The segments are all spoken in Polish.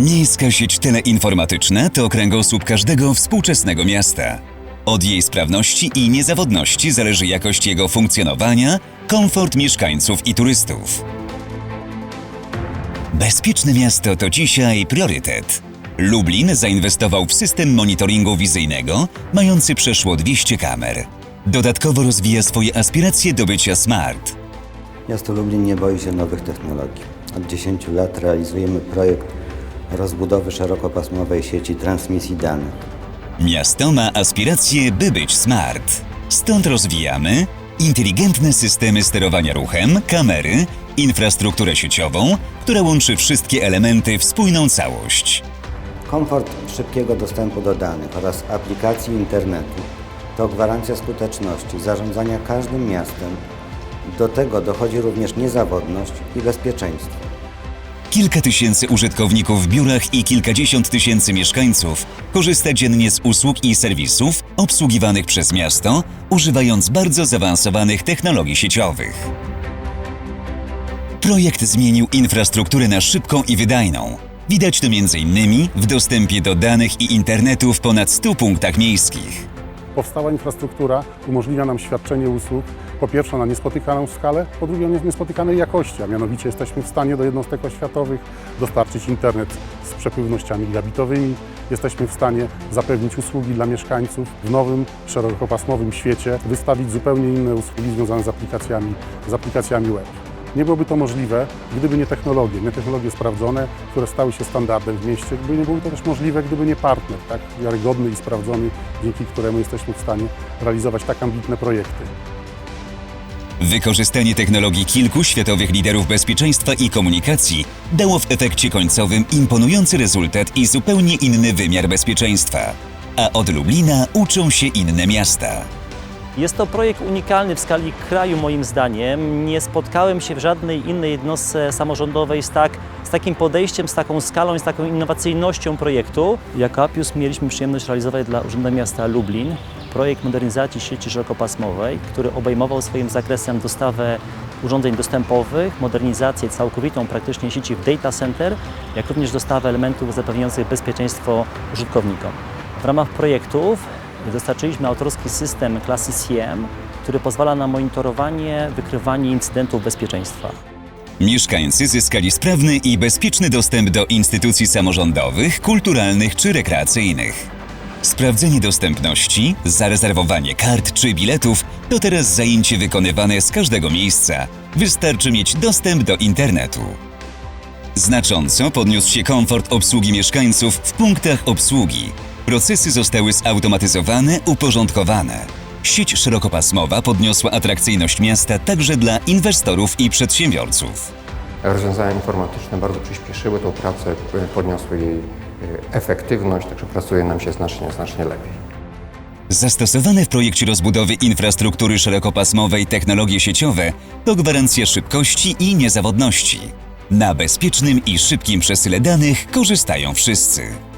Miejska sieć teleinformatyczna to kręgosłup każdego współczesnego miasta. Od jej sprawności i niezawodności zależy jakość jego funkcjonowania, komfort mieszkańców i turystów. Bezpieczne miasto to dzisiaj priorytet. Lublin zainwestował w system monitoringu wizyjnego mający przeszło 200 kamer. Dodatkowo rozwija swoje aspiracje do bycia smart. Miasto Lublin nie boi się nowych technologii. Od 10 lat realizujemy projekt rozbudowy szerokopasmowej sieci transmisji danych. Miasto ma aspiracje, by być smart. Stąd rozwijamy inteligentne systemy sterowania ruchem, kamery, infrastrukturę sieciową, która łączy wszystkie elementy w spójną całość. Komfort szybkiego dostępu do danych oraz aplikacji internetu to gwarancja skuteczności zarządzania każdym miastem. Do tego dochodzi również niezawodność i bezpieczeństwo. Kilka tysięcy użytkowników w biurach i kilkadziesiąt tysięcy mieszkańców korzysta dziennie z usług i serwisów obsługiwanych przez miasto, używając bardzo zaawansowanych technologii sieciowych. Projekt zmienił infrastrukturę na szybką i wydajną. Widać to m.in. w dostępie do danych i internetu w ponad 100 punktach miejskich. Powstała infrastruktura umożliwia nam świadczenie usług po pierwsze na niespotykaną skalę, po drugie o niespotykanej jakości, a mianowicie jesteśmy w stanie do jednostek oświatowych dostarczyć internet z przepływnościami gigabitowymi, jesteśmy w stanie zapewnić usługi dla mieszkańców w nowym, szerokopasmowym świecie, wystawić zupełnie inne usługi związane z aplikacjami, z aplikacjami web. Nie byłoby to możliwe, gdyby nie technologie, nie technologie sprawdzone, które stały się standardem w mieście, gdyby nie byłoby to też możliwe, gdyby nie partner, tak wiarygodny i sprawdzony, dzięki któremu jesteśmy w stanie realizować tak ambitne projekty. Wykorzystanie technologii kilku światowych liderów bezpieczeństwa i komunikacji dało w efekcie końcowym imponujący rezultat i zupełnie inny wymiar bezpieczeństwa. A od Lublina uczą się inne miasta. Jest to projekt unikalny w skali kraju moim zdaniem. Nie spotkałem się w żadnej innej jednostce samorządowej z, tak, z takim podejściem, z taką skalą i z taką innowacyjnością projektu. Jako Apius mieliśmy przyjemność realizować dla Urzędu Miasta Lublin projekt modernizacji sieci szerokopasmowej, który obejmował swoim zakresem dostawę urządzeń dostępowych, modernizację całkowitą praktycznie sieci w data center, jak również dostawę elementów zapewniających bezpieczeństwo użytkownikom. W ramach projektów Dostarczyliśmy autorski system klasy CM, który pozwala na monitorowanie, wykrywanie incydentów bezpieczeństwa. Mieszkańcy zyskali sprawny i bezpieczny dostęp do instytucji samorządowych, kulturalnych czy rekreacyjnych. Sprawdzenie dostępności, zarezerwowanie kart czy biletów to teraz zajęcie wykonywane z każdego miejsca. Wystarczy mieć dostęp do internetu. Znacząco podniósł się komfort obsługi mieszkańców w punktach obsługi. Procesy zostały zautomatyzowane, uporządkowane. Sieć szerokopasmowa podniosła atrakcyjność miasta także dla inwestorów i przedsiębiorców. Rozwiązania informatyczne bardzo przyspieszyły tą pracę, podniosły jej y, efektywność, także pracuje nam się znacznie, znacznie lepiej. Zastosowane w projekcie rozbudowy infrastruktury szerokopasmowej technologie sieciowe to gwarancja szybkości i niezawodności. Na bezpiecznym i szybkim przesyle danych korzystają wszyscy.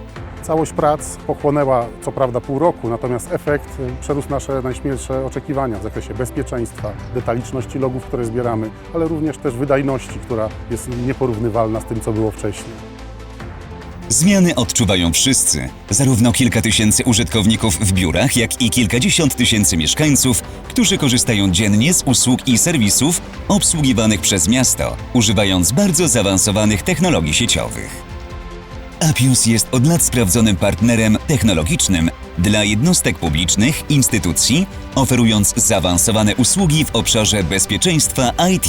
Całość prac pochłonęła co prawda pół roku, natomiast efekt przerósł nasze najśmielsze oczekiwania w zakresie bezpieczeństwa, detaliczności logów, które zbieramy, ale również też wydajności, która jest nieporównywalna z tym, co było wcześniej. Zmiany odczuwają wszyscy, zarówno kilka tysięcy użytkowników w biurach, jak i kilkadziesiąt tysięcy mieszkańców, którzy korzystają dziennie z usług i serwisów obsługiwanych przez miasto, używając bardzo zaawansowanych technologii sieciowych. Apius jest od lat sprawdzonym partnerem technologicznym dla jednostek publicznych, instytucji, oferując zaawansowane usługi w obszarze bezpieczeństwa IT.